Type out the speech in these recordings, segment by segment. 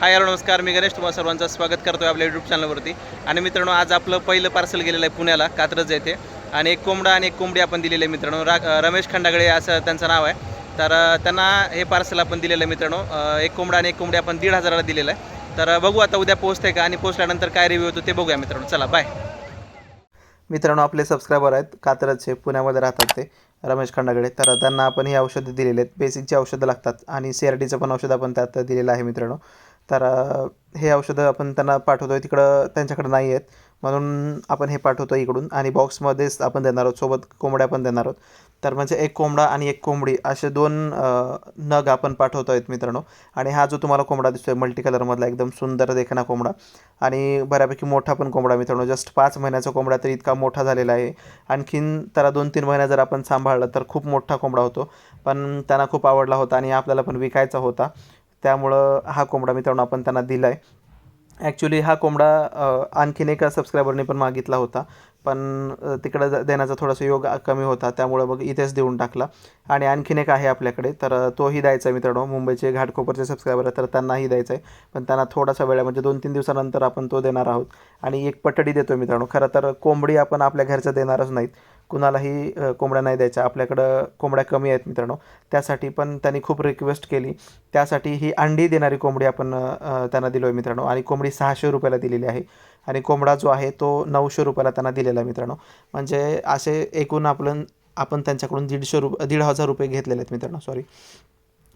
Hi hello नमस्कार. मी गणेश. तुम्हाला सर्वांचं स्वागत करतो आपल्या यूट्यूब चॅनलवरती आणि मित्रांनो आज आपलं पहिलं पार्सल गेलेलं आहे पुण्याला कात्रज येथे. आणि एक कोंबडा आणि एक कोंबडी आपण दिलेली आहे मित्रांनो. रा रमेश खंडागळे असं त्यांचं नाव आहे. तर त्यांना हे पार्सल आपण दिलेलं आहे मित्रांनो. एक कोंबडा आणि एक कोंबडी आपण दीड हजाराला दिलेलं आहे. तर बघू आता उद्या पोहोचते का आणि पोहोचल्यानंतर काय रिव्ह्यू होतो ते बघूया मित्रांनो. चला बाय मित्रांनो आपले सबस्क्रायबर आहेत. कात्रजचे पुण्यामध्ये राहतात ते रमेश खंडागडे तर त्यांना आपण ही औषधं दिलेली आहेत. बेसिकची औषधं लागतात आणि सी आर टीचं पण औषध आपण त्यात दिलेलं आहे मित्रांनो. तर हे औषधं आपण त्यांना पाठवतो आहे तिकडं त्यांच्याकडं नाही आहेत. म्हणून आपण हे पाठवतो आहे इकडून आणि बॉक्समध्येच आपण देणार आहोत. सोबत कोंबड्या पण देणार आहोत. तर म्हणजे एक कोंबडा आणि एक कोंबडी असे दोन नग आपण पाठवतो आहेत मित्रांनो. आणि हा जो तुम्हाला कोंबडा दिसतो मल्टी कलरमधला एकदम सुंदर देखणा कोंबडा. आणि बऱ्यापैकी मोठा पण कोंबडा मित्रांनो. जस्ट पाच महिन्याचा कोंबडा तर इतका मोठा झालेला आहे. आणखीन त्याला दोन तीन महिन्या जर आपण सांभाळलं तर खूप मोठा कोंबडा होतो. पण त्यांना खूप आवडला होता आणि आपल्याला पण विकायचा होता. त्यामुळं हा कोंबडा मित्रांनो आपण त्यांना दिला आहे ॲक्च्युली हा कोंबडा आणखीन एका सबस्क्रायबरने पण मागितला होता. पण तिकडं देण्याचा थोडासा योग कमी होता. त्यामुळं मग इथेच देऊन टाकला. आणि आणखीन एक आहे आपल्याकडे. तर तोही द्यायचा आहे मित्रांनो. मुंबईचे घाटकोपरचे सबस्क्रायबर आहे तर त्यांनाही द्यायचा आहे. पण त्यांना थोडासा वेळ आहे, म्हणजे दोन तीन दिवसानंतर आपण तो देणार आहोत. आणि एक पटडी देतो मित्रांनो. खरं तर कोंबडी आपण आपल्या घरचं देणारच नाहीत. कुणालाही कोंबड्या नाही द्यायच्या. आपल्याकडं कोंबड्या कमी आहेत मित्रांनो. त्यासाठी पण त्यांनी खूप रिक्वेस्ट केली. त्यासाठी ही अंडी देणारी कोंबडी आपण त्यांना दिलो आहे मित्रांनो. आणि कोंबडी सहाशे रुपयाला दिलेली आहे. आणि कोंबडा जो आहे तो नऊशे रुपयाला त्यांना दिलेला आहे मित्रांनो. म्हणजे असे एकूण आपलं आपण त्यांच्याकडून दीडशे रुप दीड हजार रुपये घेतलेले आहेत मित्रांनो. सॉरी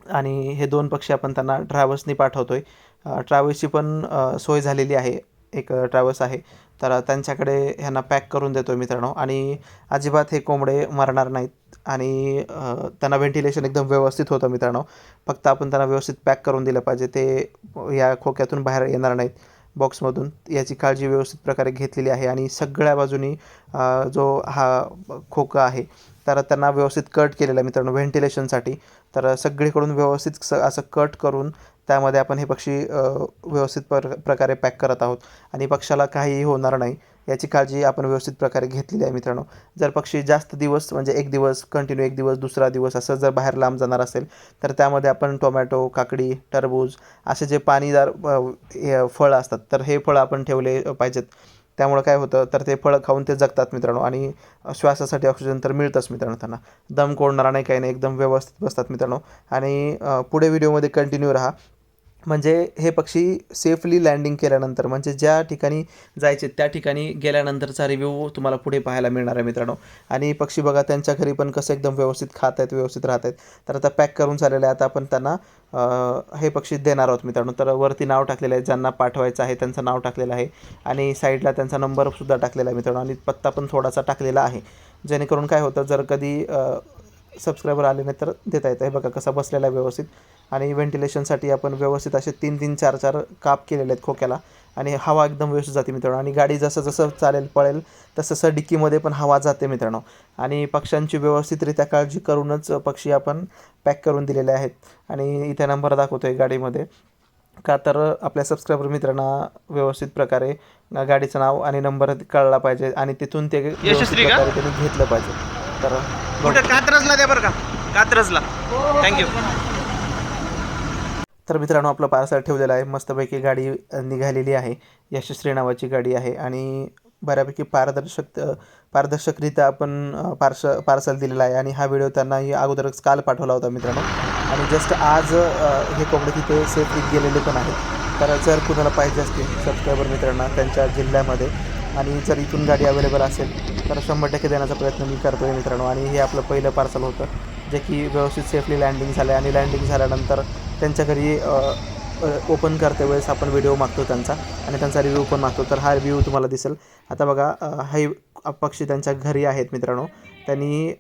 आणि हे दोन पक्षी आपण त्यांना ट्रॅव्हल्सनी पाठवतो आहे ट्रॅव्हल्सची पण सोय झालेली आहे. एक ट्रॅव्हल्स आहे. तर त्यांच्याकडे ह्यांना पॅक करून देतो मित्रांनो. आणि अजिबात हे कोंबडे मरणार नाहीत. आणि त्यांना व्हेंटिलेशन एकदम व्यवस्थित होतं मित्रांनो. फक्त आपण त्यांना व्यवस्थित पॅक करून दिलं पाहिजे. ते या खोक्यातून बाहेर येणार नाहीत बॉक्समधून याची काळजी व्यवस्थित प्रकारे घेतलेली आहे. आणि सगळ्या बाजूनी जो हा खोका आहे तर त्यांना व्यवस्थित कट केलेलं आहे मित्रांनो व्हेंटिलेशनसाठी तर सगळीकडून व्यवस्थित स असं कट करून त्यामध्ये आपण हे पक्षी व्यवस्थित प्र प्रकारे पॅक करत आहोत. आणि पक्षाला काहीही होणार नाही याची काळजी आपण व्यवस्थित प्रकारे घेतलेली आहे मित्रांनो. जर पक्षी जास्त दिवस म्हणजे एक दिवस कंटिन्यू एक दिवस दुसरा दिवस असं जर बाहेर लांब जाणार असेल तर त्यामध्ये आपण टोमॅटो काकडी टरबूज असे जे पाणीदार फळं असतात तर हे फळं आपण ठेवले पाहिजेत. त्यामुळं काय होतं तर ते फळं खाऊन ते जगतात मित्रांनो. आणि श्वासासाठी ऑक्सिजन तर मिळतंच मित्रांनो त्यांना. दम कोडणारा नाही काही नाही एकदम व्यवस्थित बसतात मित्रांनो. आणि पुढे व्हिडिओमध्ये कंटिन्यू राहा. म्हणजे हे पक्षी सेफली लँडिंग केल्यानंतर म्हणजे ज्या ठिकाणी जायचे त्या ठिकाणी गेल्यानंतरचा रिव्ह्यू तुम्हाला पुढे पाहायला मिळणार आहे मित्रांनो. आणि पक्षी बघा त्यांच्या घरी पण कसं एकदम व्यवस्थित खात आहेत व्यवस्थित राहत आहेत. तर आता पॅक करून झालेलं आहे आता आपण त्यांना हे पक्षी देणार आहोत मित्रांनो. तर वरती नाव टाकलेलं आहे ज्यांना पाठवायचं आहे त्यांचं नाव टाकलेलं आहे. आणि साईडला त्यांचा नंबरसुद्धा टाकलेला आहे मित्रांनो. आणि पत्ता पण थोडासा टाकलेला आहे. जेणेकरून काय होतं जर कधी सबस्क्रायबर आले नाही तर देता येतं हे बघा कसा बसलेला आहे व्यवस्थित. आणि व्हेंटिलेशनसाठी आपण व्यवस्थित असे तीन तीन चार चार काप केलेले आहेत खोक्याला. आणि हवा एकदम व्यवस्थित जाते मित्रांनो. आणि गाडी जसं जसं चालेल पळेल तसं तसं डिक्कीमध्ये पण हवा जाते मित्रांनो. आणि पक्ष्यांची व्यवस्थितरित्या काळजी करूनच पक्षी आपण पॅक करून दिलेले आहेत. आणि इथे नंबर दाखवतो आहे गाडीमध्ये. का तर आपल्या सबस्क्रायबर मित्रांना व्यवस्थित प्रकारे गाडीचं नाव आणि नंबर कळला पाहिजे. आणि तिथून ते? प्रकारे त्यांनी घेतलं पाहिजे. तर कुठे? कात्रजला द्या बरं का. कात्रजला. थँक्यू तर मित्रांनो आपलं पार्सल ठेवलेलं आहे. मस्तपैकी गाडी निघालेली आहे. यशस्वी नावाची गाडी आहे आणि बऱ्यापैकी पारदर्शक पारदर्शकरित्या आपण अ, पार्स पार्सल दिलेलं आहे. आणि हा व्हिडिओ त्यांनाही अगोदरच काल पाठवला होता मित्रांनो. आणि जस्ट आज हे कोंबडे तिथे सेफ गेलेले पण आहेत. तर जर कुणाला पाहिजे असतील सबस्क्रायबर मित्रांना त्यांच्या जिल्ह्यामध्ये आणि जर इथून गाडी अवेलेबल असेल तर शंभर टक्के देण्याचा प्रयत्न मी करतो आहे मित्रांनो. आणि हे आपलं पहिलं पार्सल होतं जे की व्यवस्थित सेफली लँडिंग झालं आहे आणि लँडिंग झाल्यानंतर त्यांच्या घरी ओपन करते वेळेस आपण व्हिडिओ मागतो त्यांचा. आणि त्यांचा रिव्ह्यू पण मागतो. तर हा रिव्ह्यू तुम्हाला दिसेल. आता बघा हे पक्षी त्यांच्या घरी आहेत मित्रांनो. त्यांनी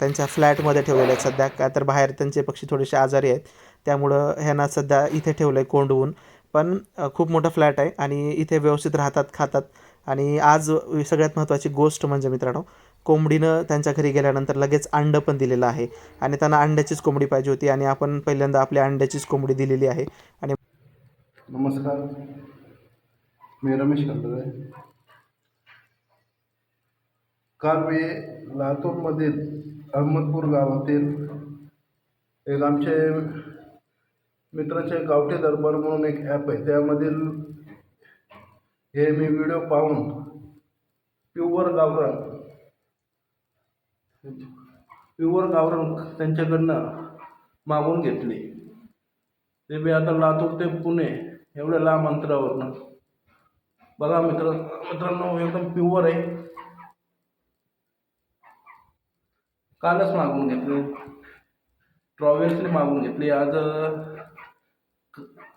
त्यांच्या फ्लॅटमध्ये ठेवलेले आहेत सध्या. का तर बाहेर त्यांचे पक्षी थोडेसे आजारी आहेत. त्यामुळं ह्यांना सध्या इथे ठेवलं आहे कोंडवून. पण खूप मोठा फ्लॅट आहे. आणि इथे व्यवस्थित राहतात खातात. आणि आज सगळ्यात महत्त्वाची गोष्ट म्हणजे मित्रांनो कोंबडीनं त्यांच्या घरी गेल्यानंतर लगेच अंडं पण दिलेलं आहे. आणि त्यांना अंड्याचीच कोंबडी पाहिजे होती आणि आपण पहिल्यांदा आपल्या अंड्याचीच कोंबडी दिलेली आहे. आणि नमस्कार. मी रमेश खंडरे काल मी लातूरमधील अहमदपूर गावातील एक आमचे मित्राचे गावठी दरबार म्हणून एक ॲप आहे. त्यामधील हे मी व्हिडिओ पाहून प्युअर गावरान प्युअर गावरान त्यांच्याकडनं मागून घेतली. ते मी आता लातूर ते पुणे एवढ्या लांब अंतरावरनं. बघा मित्र मित्रांनो एकदम प्युअर आहे. कालच मागून घेतली. ट्रॉवेल्सने मागून घेतली. आज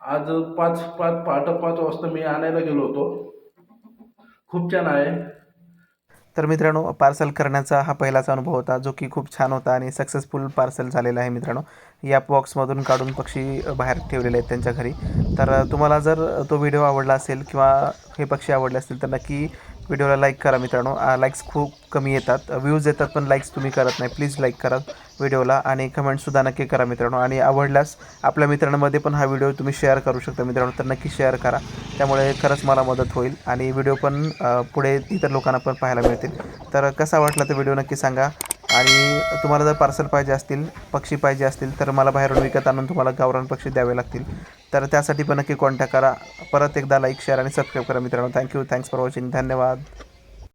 आज पाच पाच पहाटे पाच वाजता मी आणायला गेलो होतो. खूप छान आहे. तर मित्रांनो पार्सल करण्याचा हा पहिलाच अनुभव होता जो की खूप छान होता आणि सक्सेसफुल पार्सल झालेला आहे मित्रांनो. या बॉक्समधून काढून पक्षी बाहेर ठेवलेले आहेत त्यांच्या घरी. तर तुम्हाला जर तो व्हिडिओ आवडला असेल किंवा हे पक्षी आवडले असतील तर नक्की व्हिडिओला लाईक करा मित्रांनो. लाईक्स खूप कमी येतात. व्ह्यूज येतात पण लाईक्स तुम्ही करत नाही. प्लीज लाईक करा व्हिडिओला आणि कमेंटसुद्धा नक्की करा मित्रांनो. आणि आवडल्यास आपल्या मित्रांमध्ये पण हा व्हिडिओ तुम्ही शेअर करू शकता मित्रांनो. तर नक्की शेअर करा. त्यामुळे खरंच मला मदत होईल आणि व्हिडिओ पण पुढे इतर लोकांना पण पाहायला मिळतील. तर कसा वाटला तर व्हिडिओ नक्की सांगा. आणि तुम्हाला जर पार्सल पाहिजे असतील पक्षी पाहिजे असतील तर मला बाहेरून विकत आणून तुम्हाला गावरान पक्षी द्यावे लागतील. तर त्यासाठी पण नक्की कॉन्टॅक्ट करा. परत एकदा लाईक शेअर आणि सबस्क्राईब करा मित्रांनो. थँक्यू थँक्स फॉर वॉचिंग धन्यवाद.